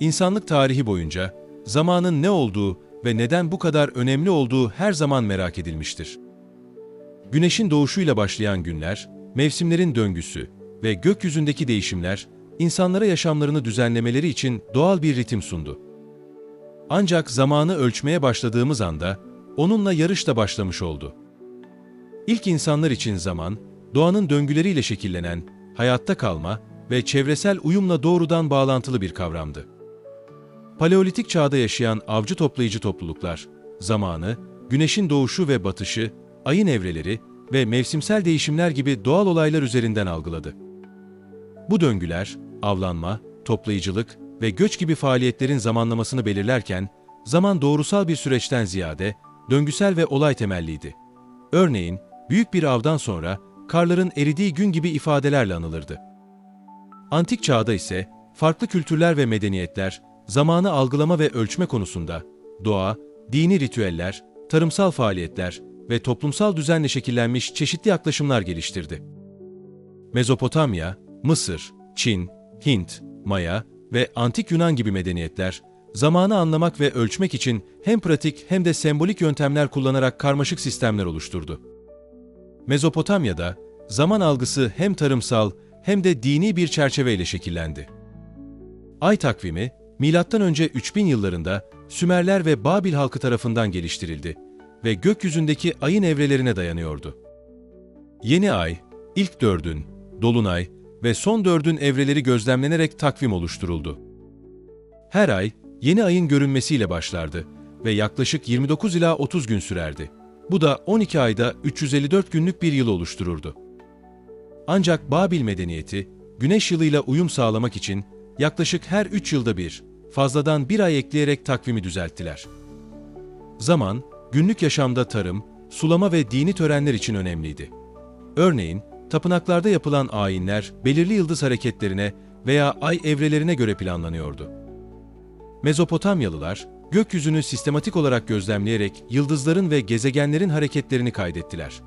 İnsanlık tarihi boyunca zamanın ne olduğu ve neden bu kadar önemli olduğu her zaman merak edilmiştir. Güneşin doğuşuyla başlayan günler, mevsimlerin döngüsü ve gökyüzündeki değişimler insanlara yaşamlarını düzenlemeleri için doğal bir ritim sundu. Ancak zamanı ölçmeye başladığımız anda onunla yarış da başlamış oldu. İlk insanlar için zaman, doğanın döngüleriyle şekillenen, hayatta kalma ve çevresel uyumla doğrudan bağlantılı bir kavramdı. Paleolitik çağda yaşayan avcı toplayıcı topluluklar, zamanı, güneşin doğuşu ve batışı, ayın evreleri ve mevsimsel değişimler gibi doğal olaylar üzerinden algıladı. Bu döngüler, avlanma, toplayıcılık ve göç gibi faaliyetlerin zamanlamasını belirlerken, zaman doğrusal bir süreçten ziyade döngüsel ve olay temelliydi. Örneğin, büyük bir avdan sonra karların eridiği gün gibi ifadelerle anılırdı. Antik çağda ise farklı kültürler ve medeniyetler zamanı algılama ve ölçme konusunda doğa, dini ritüeller, tarımsal faaliyetler ve toplumsal düzenle şekillenmiş çeşitli yaklaşımlar geliştirdi. Mezopotamya, Mısır, Çin, Hint, Maya ve Antik Yunan gibi medeniyetler zamanı anlamak ve ölçmek için hem pratik hem de sembolik yöntemler kullanarak karmaşık sistemler oluşturdu. Mezopotamya'da zaman algısı hem tarımsal hem de dini bir çerçeveyle şekillendi. Ay takvimi, M.Ö. 3000 yıllarında Sümerler ve Babil halkı tarafından geliştirildi ve gökyüzündeki ayın evrelerine dayanıyordu. Yeni ay, ilk dördün, dolunay ve son dördün evreleri gözlemlenerek takvim oluşturuldu. Her ay, yeni ayın görünmesiyle başlardı ve yaklaşık 29 ila 30 gün sürerdi. Bu da 12 ayda 354 günlük bir yıl oluştururdu. Ancak Babil medeniyeti, güneş yılıyla uyum sağlamak için yaklaşık her 3 yılda bir, fazladan bir ay ekleyerek takvimi düzelttiler. Zaman, günlük yaşamda tarım, sulama ve dini törenler için önemliydi. Örneğin, tapınaklarda yapılan ayinler belirli yıldız hareketlerine veya ay evrelerine göre planlanıyordu. Mezopotamyalılar, gökyüzünü sistematik olarak gözlemleyerek yıldızların ve gezegenlerin hareketlerini kaydettiler.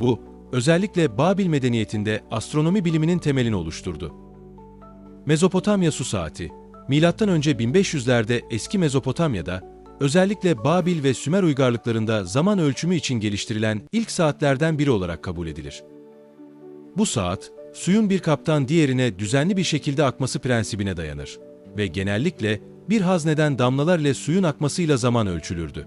Bu, özellikle Babil medeniyetinde astronomi biliminin temelini oluşturdu. Mezopotamya su saati, Önce 1500'lerde eski Mezopotamya'da, özellikle Babil ve Sümer uygarlıklarında zaman ölçümü için geliştirilen ilk saatlerden biri olarak kabul edilir. Bu saat, suyun bir kaptan diğerine düzenli bir şekilde akması prensibine dayanır ve genellikle bir hazneden damlalar ile suyun akmasıyla zaman ölçülürdü.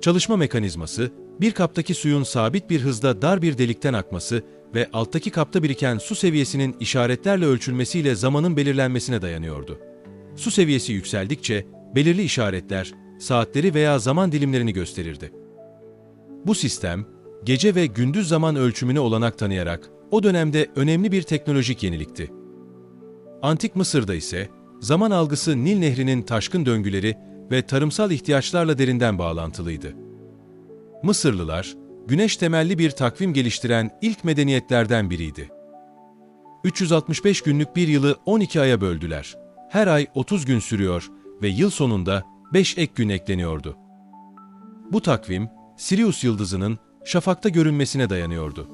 Çalışma mekanizması, bir kaptaki suyun sabit bir hızda dar bir delikten akması ve alttaki kapta biriken su seviyesinin işaretlerle ölçülmesiyle zamanın belirlenmesine dayanıyordu. Su seviyesi yükseldikçe belirli işaretler, saatleri veya zaman dilimlerini gösterirdi. Bu sistem, gece ve gündüz zaman ölçümüne olanak tanıyarak o dönemde önemli bir teknolojik yenilikti. Antik Mısır'da ise zaman algısı Nil Nehri'nin taşkın döngüleri ve tarımsal ihtiyaçlarla derinden bağlantılıydı. Mısırlılar, güneş temelli bir takvim geliştiren ilk medeniyetlerden biriydi. 365 günlük bir yılı 12 aya böldüler. Her ay 30 gün sürüyor ve yıl sonunda 5 ek gün ekleniyordu. Bu takvim, Sirius yıldızının şafakta görünmesine dayanıyordu.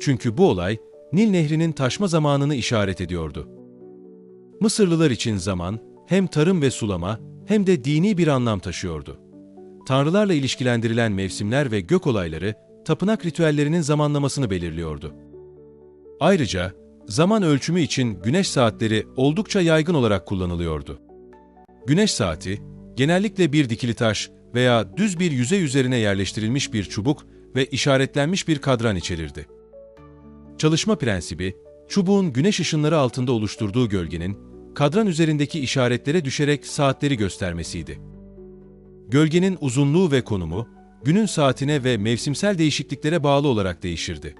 Çünkü bu olay Nil Nehri'nin taşma zamanını işaret ediyordu. Mısırlılar için zaman hem tarım ve sulama hem de dini bir anlam taşıyordu. Tanrılarla ilişkilendirilen mevsimler ve gök olayları tapınak ritüellerinin zamanlamasını belirliyordu. Ayrıca zaman ölçümü için güneş saatleri oldukça yaygın olarak kullanılıyordu. Güneş saati, genellikle bir dikili taş veya düz bir yüzey üzerine yerleştirilmiş bir çubuk ve işaretlenmiş bir kadran içerirdi. Çalışma prensibi, çubuğun güneş ışınları altında oluşturduğu gölgenin, kadran üzerindeki işaretlere düşerek saatleri göstermesiydi. Gölgenin uzunluğu ve konumu, günün saatine ve mevsimsel değişikliklere bağlı olarak değişirdi.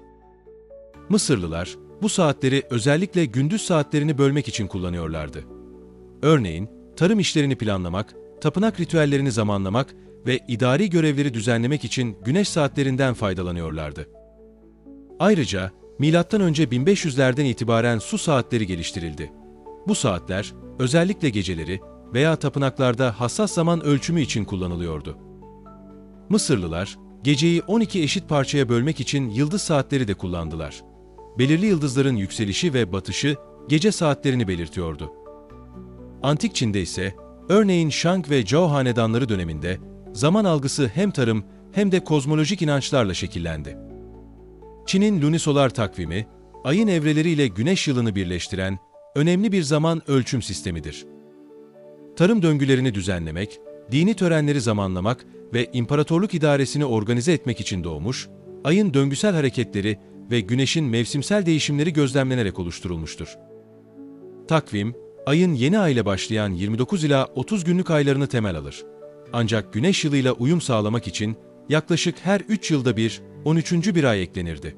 Mısırlılar, bu saatleri özellikle gündüz saatlerini bölmek için kullanıyorlardı. Örneğin, tarım işlerini planlamak, tapınak ritüellerini zamanlamak ve idari görevleri düzenlemek için güneş saatlerinden faydalanıyorlardı. Ayrıca önce 1500'lerden itibaren su saatleri geliştirildi. Bu saatler özellikle geceleri veya tapınaklarda hassas zaman ölçümü için kullanılıyordu. Mısırlılar geceyi 12 eşit parçaya bölmek için yıldız saatleri de kullandılar. Belirli yıldızların yükselişi ve batışı gece saatlerini belirtiyordu. Antik Çin'de ise, örneğin Shang ve Zhou hanedanları döneminde, zaman algısı hem tarım hem de kozmolojik inançlarla şekillendi. Çin'in lunisolar takvimi, ayın evreleriyle güneş yılını birleştiren önemli bir zaman ölçüm sistemidir. Tarım döngülerini düzenlemek, dini törenleri zamanlamak ve imparatorluk idaresini organize etmek için doğmuş, ayın döngüsel hareketleri ve güneşin mevsimsel değişimleri gözlemlenerek oluşturulmuştur. Takvim, ayın yeni ay ile başlayan 29 ila 30 günlük aylarını temel alır. Ancak güneş yılıyla uyum sağlamak için yaklaşık her 3 yılda bir 13. bir ay eklenirdi.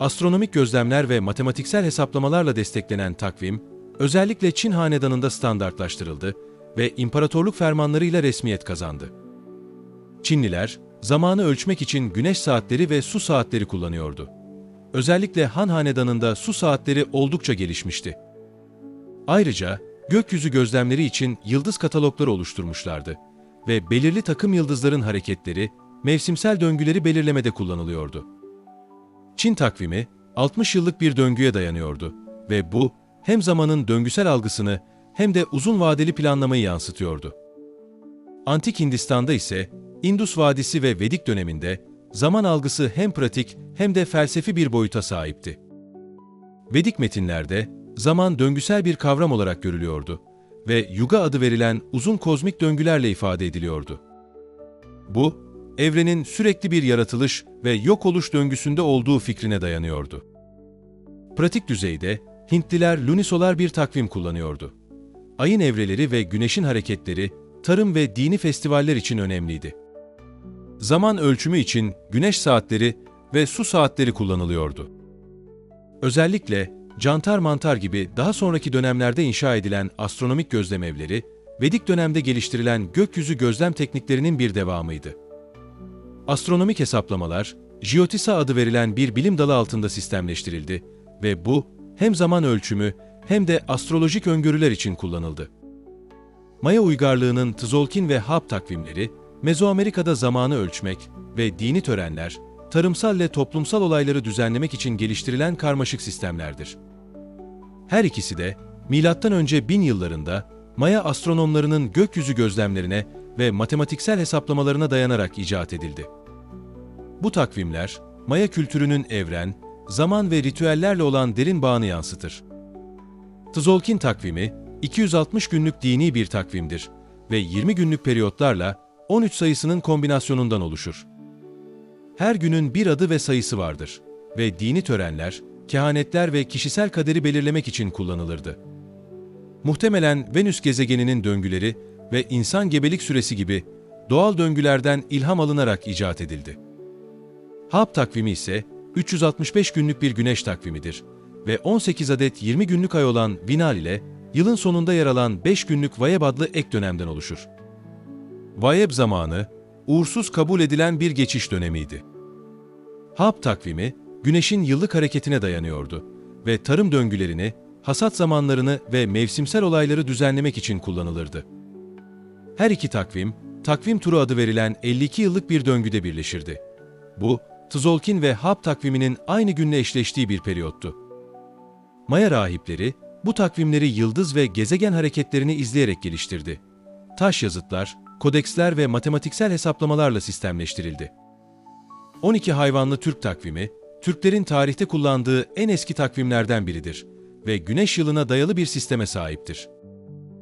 Astronomik gözlemler ve matematiksel hesaplamalarla desteklenen takvim, özellikle Çin hanedanında standartlaştırıldı ve imparatorluk fermanlarıyla resmiyet kazandı. Çinliler, zamanı ölçmek için güneş saatleri ve su saatleri kullanıyordu. Özellikle Han hanedanında su saatleri oldukça gelişmişti. Ayrıca gökyüzü gözlemleri için yıldız katalogları oluşturmuşlardı ve belirli takım yıldızların hareketleri, mevsimsel döngüleri belirlemede kullanılıyordu. Çin takvimi 60 yıllık bir döngüye dayanıyordu ve bu hem zamanın döngüsel algısını hem de uzun vadeli planlamayı yansıtıyordu. Antik Hindistan'da ise Indus Vadisi ve Vedik döneminde zaman algısı hem pratik hem de felsefi bir boyuta sahipti. Vedik metinlerde zaman döngüsel bir kavram olarak görülüyordu ve yuga adı verilen uzun kozmik döngülerle ifade ediliyordu. Bu, evrenin sürekli bir yaratılış ve yok oluş döngüsünde olduğu fikrine dayanıyordu. Pratik düzeyde Hintliler lunisolar bir takvim kullanıyordu. Ayın evreleri ve güneşin hareketleri tarım ve dini festivaller için önemliydi. Zaman ölçümü için güneş saatleri ve su saatleri kullanılıyordu. Özellikle cantar mantar gibi daha sonraki dönemlerde inşa edilen astronomik gözlem evleri, Vedik dönemde geliştirilen gökyüzü gözlem tekniklerinin bir devamıydı. Astronomik hesaplamalar, Jyotisa adı verilen bir bilim dalı altında sistemleştirildi ve bu hem zaman ölçümü hem de astrolojik öngörüler için kullanıldı. Maya uygarlığının Tzolkin ve Hap takvimleri, Mezoamerika'da zamanı ölçmek ve dini törenler, tarımsal ve toplumsal olayları düzenlemek için geliştirilen karmaşık sistemlerdir. Her ikisi de M.Ö. 1000 yıllarında Maya astronomlarının gökyüzü gözlemlerine ve matematiksel hesaplamalarına dayanarak icat edildi. Bu takvimler, Maya kültürünün evren, zaman ve ritüellerle olan derin bağını yansıtır. Tzolkin takvimi, 260 günlük dini bir takvimdir ve 20 günlük periyotlarla 13 sayısının kombinasyonundan oluşur. Her günün bir adı ve sayısı vardır ve dini törenler, kehanetler ve kişisel kaderi belirlemek için kullanılırdı. Muhtemelen Venüs gezegeninin döngüleri ve insan gebelik süresi gibi doğal döngülerden ilham alınarak icat edildi. Hap takvimi ise 365 günlük bir güneş takvimidir ve 18 adet 20 günlük ay olan Vinal ile yılın sonunda yer alan 5 günlük Vayeb adlı ek dönemden oluşur. Vayeb zamanı, uğursuz kabul edilen bir geçiş dönemiydi. Hap takvimi, güneşin yıllık hareketine dayanıyordu ve tarım döngülerini, hasat zamanlarını ve mevsimsel olayları düzenlemek için kullanılırdı. Her iki takvim, takvim turu adı verilen 52 yıllık bir döngüde birleşirdi. Bu, Tzolkin ve Hap takviminin aynı günle eşleştiği bir periyottu. Maya rahipleri, bu takvimleri yıldız ve gezegen hareketlerini izleyerek geliştirdi. Taş yazıtlar, kodeksler ve matematiksel hesaplamalarla sistemleştirildi. 12 hayvanlı Türk takvimi, Türklerin tarihte kullandığı en eski takvimlerden biridir ve güneş yılına dayalı bir sisteme sahiptir.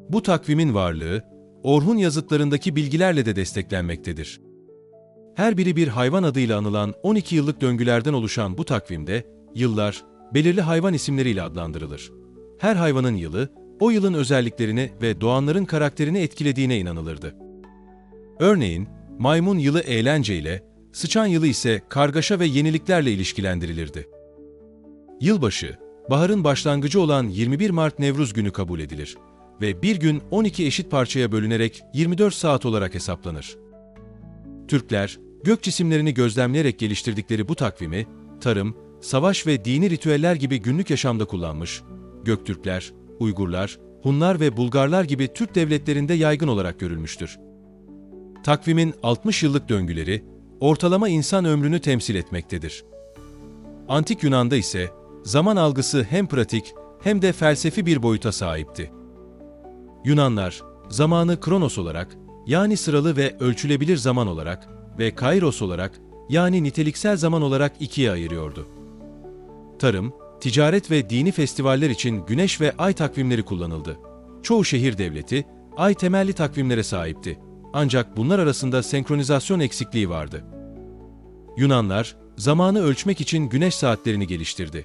Bu takvimin varlığı, Orhun yazıtlarındaki bilgilerle de desteklenmektedir. Her biri bir hayvan adıyla anılan 12 yıllık döngülerden oluşan bu takvimde, yıllar, belirli hayvan isimleriyle adlandırılır. Her hayvanın yılı, o yılın özelliklerini ve doğanların karakterini etkilediğine inanılırdı. Örneğin, maymun yılı eğlenceyle, sıçan yılı ise kargaşa ve yeniliklerle ilişkilendirilirdi. Yılbaşı, baharın başlangıcı olan 21 Mart Nevruz günü kabul edilir ve bir gün 12 eşit parçaya bölünerek 24 saat olarak hesaplanır. Türkler, gök cisimlerini gözlemleyerek geliştirdikleri bu takvimi, tarım, savaş ve dini ritüeller gibi günlük yaşamda kullanmış, Göktürkler, Uygurlar, Hunlar ve Bulgarlar gibi Türk devletlerinde yaygın olarak görülmüştür. Takvimin 60 yıllık döngüleri, ortalama insan ömrünü temsil etmektedir. Antik Yunan'da ise zaman algısı hem pratik hem de felsefi bir boyuta sahipti. Yunanlar, zamanı kronos olarak, yani sıralı ve ölçülebilir zaman olarak ve kairos olarak, yani niteliksel zaman olarak ikiye ayırıyordu. Tarım, ticaret ve dini festivaller için güneş ve ay takvimleri kullanıldı. Çoğu şehir devleti, ay temelli takvimlere sahipti. Ancak bunlar arasında senkronizasyon eksikliği vardı. Yunanlar, zamanı ölçmek için güneş saatlerini geliştirdi.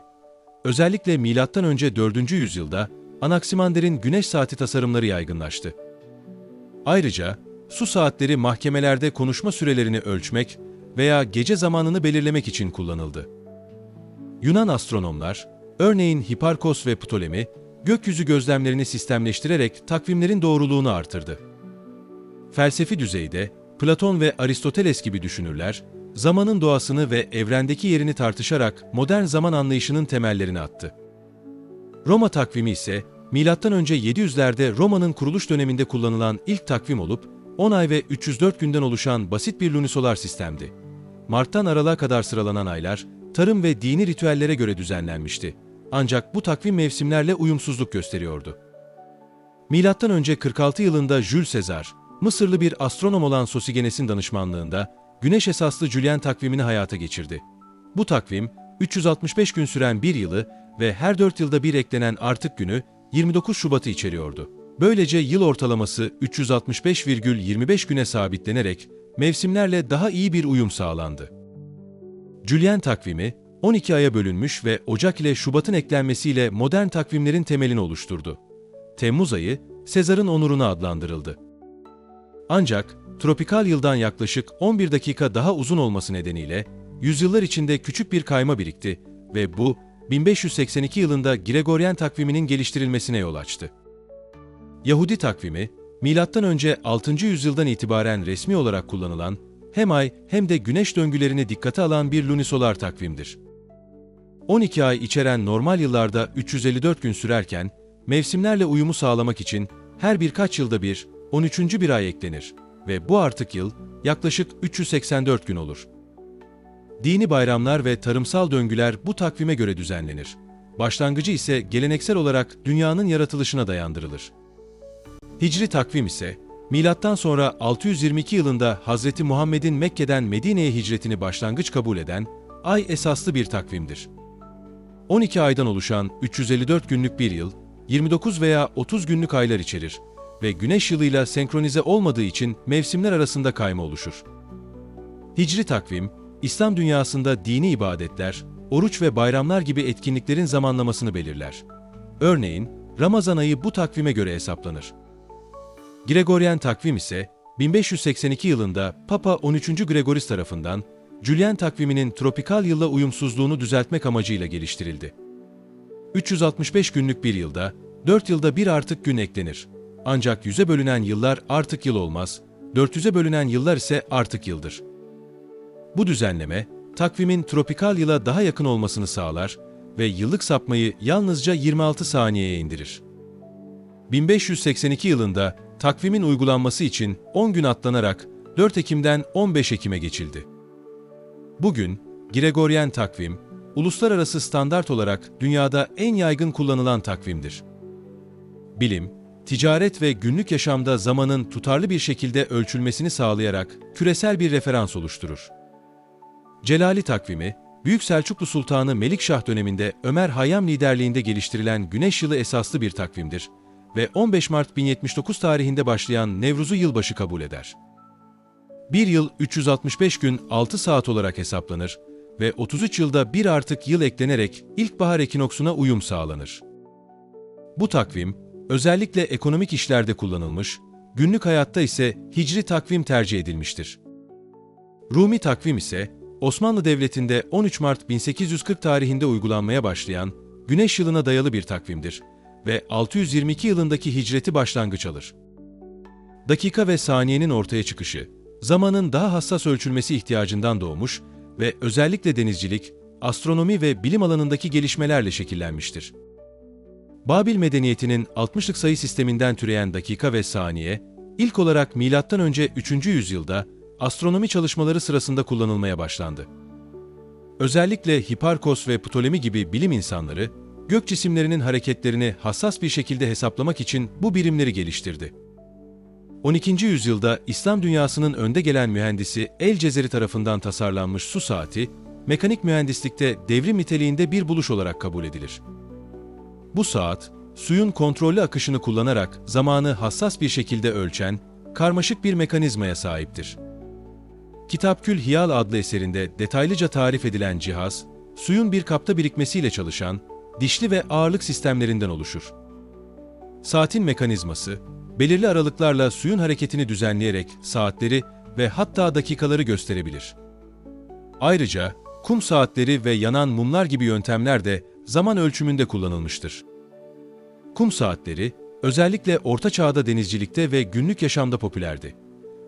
Özellikle M.Ö. 4. yüzyılda Anaksimander'in güneş saati tasarımları yaygınlaştı. Ayrıca su saatleri mahkemelerde konuşma sürelerini ölçmek veya gece zamanını belirlemek için kullanıldı. Yunan astronomlar, örneğin Hiparkos ve Ptolemy, gökyüzü gözlemlerini sistemleştirerek takvimlerin doğruluğunu artırdı. Felsefi düzeyde Platon ve Aristoteles gibi düşünürler, zamanın doğasını ve evrendeki yerini tartışarak modern zaman anlayışının temellerini attı. Roma takvimi ise M.Ö. 700'lerde Roma'nın kuruluş döneminde kullanılan ilk takvim olup 10 ay ve 304 günden oluşan basit bir lunisolar sistemdi. Mart'tan Aralık'a kadar sıralanan aylar tarım ve dini ritüellere göre düzenlenmişti. Ancak bu takvim mevsimlerle uyumsuzluk gösteriyordu. Milattan önce 46 yılında Jules Caesar, Mısırlı bir astronom olan Sosigenes'in danışmanlığında güneş esaslı Julian takvimini hayata geçirdi. Bu takvim, 365 gün süren bir yılı ve her 4 yılda bir eklenen artık günü 29 Şubat'ı içeriyordu. Böylece yıl ortalaması 365,25 güne sabitlenerek mevsimlerle daha iyi bir uyum sağlandı. Julian takvimi 12 aya bölünmüş ve Ocak ile Şubat'ın eklenmesiyle modern takvimlerin temelini oluşturdu. Temmuz ayı Sezar'ın onuruna adlandırıldı. Ancak tropikal yıldan yaklaşık 11 dakika daha uzun olması nedeniyle yüzyıllar içinde küçük bir kayma birikti ve bu 1582 yılında Gregorian takviminin geliştirilmesine yol açtı. Yahudi takvimi, M.Ö. 6. yüzyıldan itibaren resmi olarak kullanılan hem ay hem de güneş döngülerini dikkate alan bir lunisolar takvimdir. 12 ay içeren normal yıllarda 354 gün sürerken, mevsimlerle uyumu sağlamak için her birkaç yılda bir 13. bir ay eklenir ve bu artık yıl yaklaşık 384 gün olur. Dini bayramlar ve tarımsal döngüler bu takvime göre düzenlenir. Başlangıcı ise geleneksel olarak dünyanın yaratılışına dayandırılır. Hicri takvim ise milattan sonra 622 yılında Hazreti Muhammed'in Mekke'den Medine'ye hicretini başlangıç kabul eden ay esaslı bir takvimdir. 12 aydan oluşan 354 günlük bir yıl, 29 veya 30 günlük aylar içerir ve güneş yılıyla senkronize olmadığı için mevsimler arasında kayma oluşur. Hicri takvim, İslam dünyasında dini ibadetler, oruç ve bayramlar gibi etkinliklerin zamanlamasını belirler. Örneğin, Ramazan ayı bu takvime göre hesaplanır. Gregorian takvim ise 1582 yılında Papa 13. Gregoris tarafından Julian takviminin tropikal yılla uyumsuzluğunu düzeltmek amacıyla geliştirildi. 365 günlük bir yılda 4 yılda bir artık gün eklenir. Ancak 100'e bölünen yıllar artık yıl olmaz, 400'e bölünen yıllar ise artık yıldır. Bu düzenleme, takvimin tropikal yıla daha yakın olmasını sağlar ve yıllık sapmayı yalnızca 26 saniyeye indirir. 1582 yılında takvimin uygulanması için 10 gün atlanarak 4 Ekim'den 15 Ekim'e geçildi. Bugün, Gregorian takvim, uluslararası standart olarak dünyada en yaygın kullanılan takvimdir. Bilim, ticaret ve günlük yaşamda zamanın tutarlı bir şekilde ölçülmesini sağlayarak küresel bir referans oluşturur. Celali takvimi, Büyük Selçuklu Sultanı Melikşah döneminde Ömer Hayyam liderliğinde geliştirilen güneş yılı esaslı bir takvimdir ve 15 Mart 1079 tarihinde başlayan Nevruz'u yılbaşı kabul eder. Bir yıl 365 gün 6 saat olarak hesaplanır ve 33 yılda bir artık yıl eklenerek ilkbahar ekinoksuna uyum sağlanır. Bu takvim, özellikle ekonomik işlerde kullanılmış, günlük hayatta ise hicri takvim tercih edilmiştir. Rumi takvim ise, Osmanlı Devleti'nde 13 Mart 1840 tarihinde uygulanmaya başlayan güneş yılına dayalı bir takvimdir ve 622 yılındaki hicreti başlangıç alır. Dakika ve saniyenin ortaya çıkışı, zamanın daha hassas ölçülmesi ihtiyacından doğmuş ve özellikle denizcilik, astronomi ve bilim alanındaki gelişmelerle şekillenmiştir. Babil medeniyetinin 60'lık sayı sisteminden türeyen dakika ve saniye, ilk olarak M.Ö. 3. yüzyılda astronomi çalışmaları sırasında kullanılmaya başlandı. Özellikle Hiparkos ve Ptolemy gibi bilim insanları, gök cisimlerinin hareketlerini hassas bir şekilde hesaplamak için bu birimleri geliştirdi. 12. yüzyılda İslam dünyasının önde gelen mühendisi El Cezeri tarafından tasarlanmış su saati, mekanik mühendislikte devrim niteliğinde bir buluş olarak kabul edilir. Bu saat, suyun kontrollü akışını kullanarak zamanı hassas bir şekilde ölçen, karmaşık bir mekanizmaya sahiptir. Kitapkül Hiyal adlı eserinde detaylıca tarif edilen cihaz, suyun bir kapta birikmesiyle çalışan, dişli ve ağırlık sistemlerinden oluşur. Saatin mekanizması, belirli aralıklarla suyun hareketini düzenleyerek saatleri ve hatta dakikaları gösterebilir. Ayrıca kum saatleri ve yanan mumlar gibi yöntemler de zaman ölçümünde kullanılmıştır. Kum saatleri, özellikle Orta Çağ'da denizcilikte ve günlük yaşamda popülerdi.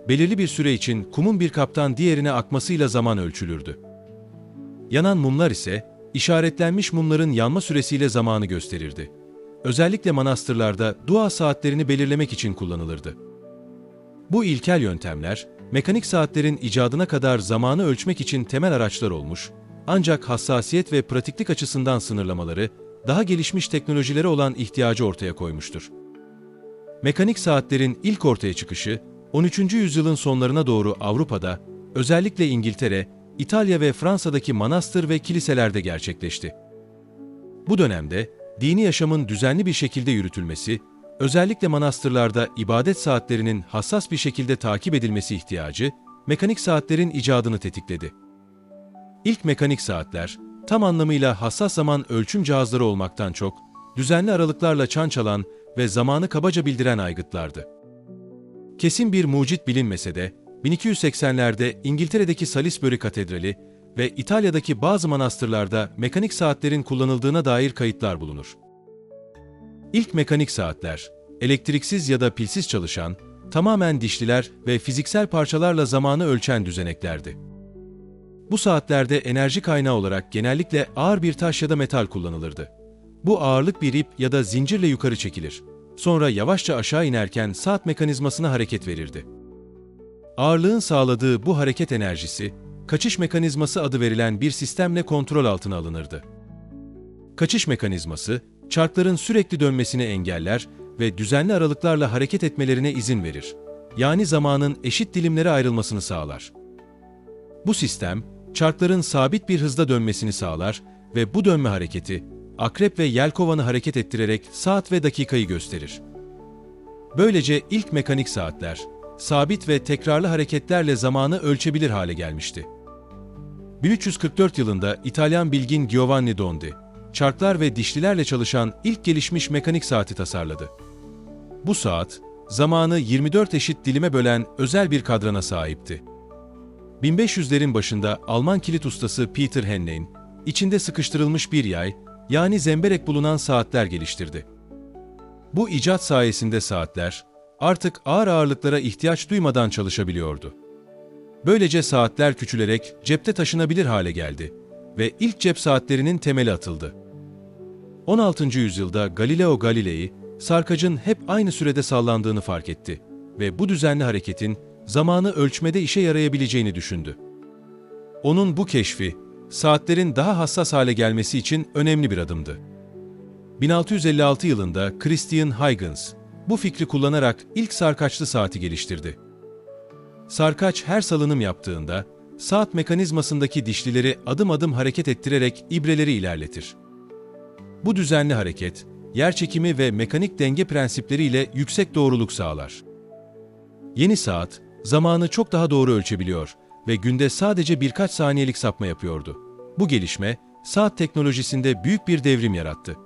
Belirli bir süre için kumun bir kaptan diğerine akmasıyla zaman ölçülürdü. Yanan mumlar ise, işaretlenmiş mumların yanma süresiyle zamanı gösterirdi. Özellikle manastırlarda dua saatlerini belirlemek için kullanılırdı. Bu ilkel yöntemler, mekanik saatlerin icadına kadar zamanı ölçmek için temel araçlar olmuş, ancak hassasiyet ve pratiklik açısından sınırlamaları, daha gelişmiş teknolojilere olan ihtiyacı ortaya koymuştur. Mekanik saatlerin ilk ortaya çıkışı, 13. yüzyılın sonlarına doğru Avrupa'da, özellikle İngiltere, İtalya ve Fransa'daki manastır ve kiliselerde gerçekleşti. Bu dönemde, dini yaşamın düzenli bir şekilde yürütülmesi, özellikle manastırlarda ibadet saatlerinin hassas bir şekilde takip edilmesi ihtiyacı, mekanik saatlerin icadını tetikledi. İlk mekanik saatler, tam anlamıyla hassas zaman ölçüm cihazları olmaktan çok, düzenli aralıklarla çan çalan ve zamanı kabaca bildiren aygıtlardı. Kesin bir mucit bilinmese de, 1280'lerde İngiltere'deki Salisbury Katedrali ve İtalya'daki bazı manastırlarda mekanik saatlerin kullanıldığına dair kayıtlar bulunur. İlk mekanik saatler, elektriksiz ya da pilsiz çalışan, tamamen dişliler ve fiziksel parçalarla zamanı ölçen düzeneklerdi. Bu saatlerde enerji kaynağı olarak genellikle ağır bir taş ya da metal kullanılırdı. Bu ağırlık bir ip ya da zincirle yukarı çekilir. Sonra yavaşça aşağı inerken saat mekanizmasına hareket verirdi. Ağırlığın sağladığı bu hareket enerjisi, kaçış mekanizması adı verilen bir sistemle kontrol altına alınırdı. Kaçış mekanizması, çarkların sürekli dönmesini engeller ve düzenli aralıklarla hareket etmelerine izin verir. Yani zamanın eşit dilimlere ayrılmasını sağlar. Bu sistem, çarkların sabit bir hızda dönmesini sağlar ve bu dönme hareketi, akrep ve yelkovanı hareket ettirerek saat ve dakikayı gösterir. Böylece ilk mekanik saatler, sabit ve tekrarlı hareketlerle zamanı ölçebilir hale gelmişti. 1344 yılında İtalyan bilgin Giovanni Dondi, çarklar ve dişlilerle çalışan ilk gelişmiş mekanik saati tasarladı. Bu saat, zamanı 24 eşit dilime bölen özel bir kadrana sahipti. 1500'lerin başında Alman kilit ustası Peter Henlein, içinde sıkıştırılmış bir yay, yani zemberek bulunan saatler geliştirdi. Bu icat sayesinde saatler, artık ağır ağırlıklara ihtiyaç duymadan çalışabiliyordu. Böylece saatler küçülerek cepte taşınabilir hale geldi ve ilk cep saatlerinin temeli atıldı. 16. yüzyılda Galileo Galilei, sarkacın hep aynı sürede sallandığını fark etti ve bu düzenli hareketin zamanı ölçmede işe yarayabileceğini düşündü. Onun bu keşfi, saatlerin daha hassas hale gelmesi için önemli bir adımdı. 1656 yılında Christian Huygens, bu fikri kullanarak ilk sarkaçlı saati geliştirdi. Sarkaç her salınım yaptığında, saat mekanizmasındaki dişlileri adım adım hareket ettirerek ibreleri ilerletir. Bu düzenli hareket, yerçekimi ve mekanik denge prensipleriyle yüksek doğruluk sağlar. Yeni saat, zamanı çok daha doğru ölçebiliyor ve günde sadece birkaç saniyelik sapma yapıyordu. Bu gelişme, saat teknolojisinde büyük bir devrim yarattı.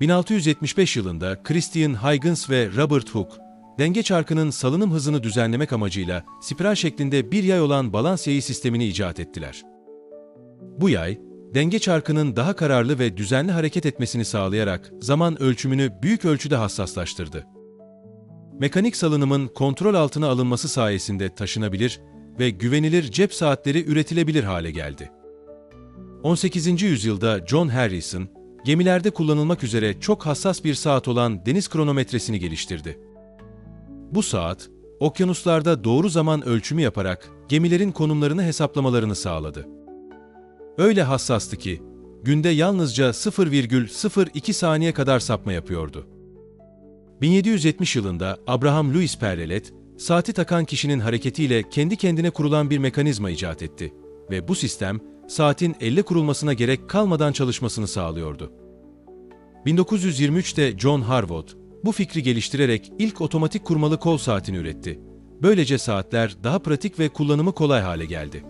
1675 yılında Christian Huygens ve Robert Hooke, denge çarkının salınım hızını düzenlemek amacıyla spiral şeklinde bir yay olan balans yayı sistemini icat ettiler. Bu yay, denge çarkının daha kararlı ve düzenli hareket etmesini sağlayarak zaman ölçümünü büyük ölçüde hassaslaştırdı. Mekanik salınımın kontrol altına alınması sayesinde taşınabilir ve güvenilir cep saatleri üretilebilir hale geldi. 18. yüzyılda John Harrison, gemilerde kullanılmak üzere çok hassas bir saat olan deniz kronometresini geliştirdi. Bu saat, okyanuslarda doğru zaman ölçümü yaparak gemilerin konumlarını hesaplamalarını sağladı. Öyle hassastı ki, günde yalnızca 0,02 saniye kadar sapma yapıyordu. 1770 yılında Abraham Louis Perrelet, saati takan kişinin hareketiyle kendi kendine kurulan bir mekanizma icat etti ve bu sistem saatin elle kurulmasına gerek kalmadan çalışmasını sağlıyordu. 1923'te John Harwood bu fikri geliştirerek ilk otomatik kurmalı kol saatini üretti. Böylece saatler daha pratik ve kullanımı kolay hale geldi.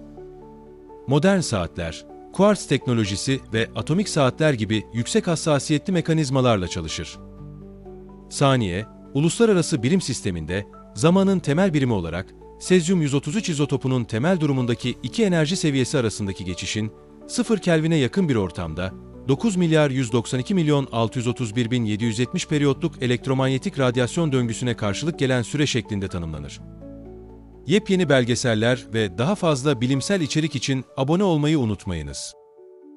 Modern saatler, kuartz teknolojisi ve atomik saatler gibi yüksek hassasiyetli mekanizmalarla çalışır. Saniye, uluslararası birim sisteminde zamanın temel birimi olarak sezyum 133 izotopunun temel durumundaki iki enerji seviyesi arasındaki geçişin 0 Kelvin'e yakın bir ortamda 9 milyar 192 milyon 631 bin 770 periyotluk elektromanyetik radyasyon döngüsüne karşılık gelen süre şeklinde tanımlanır. Yepyeni belgeseller ve daha fazla bilimsel içerik için abone olmayı unutmayınız.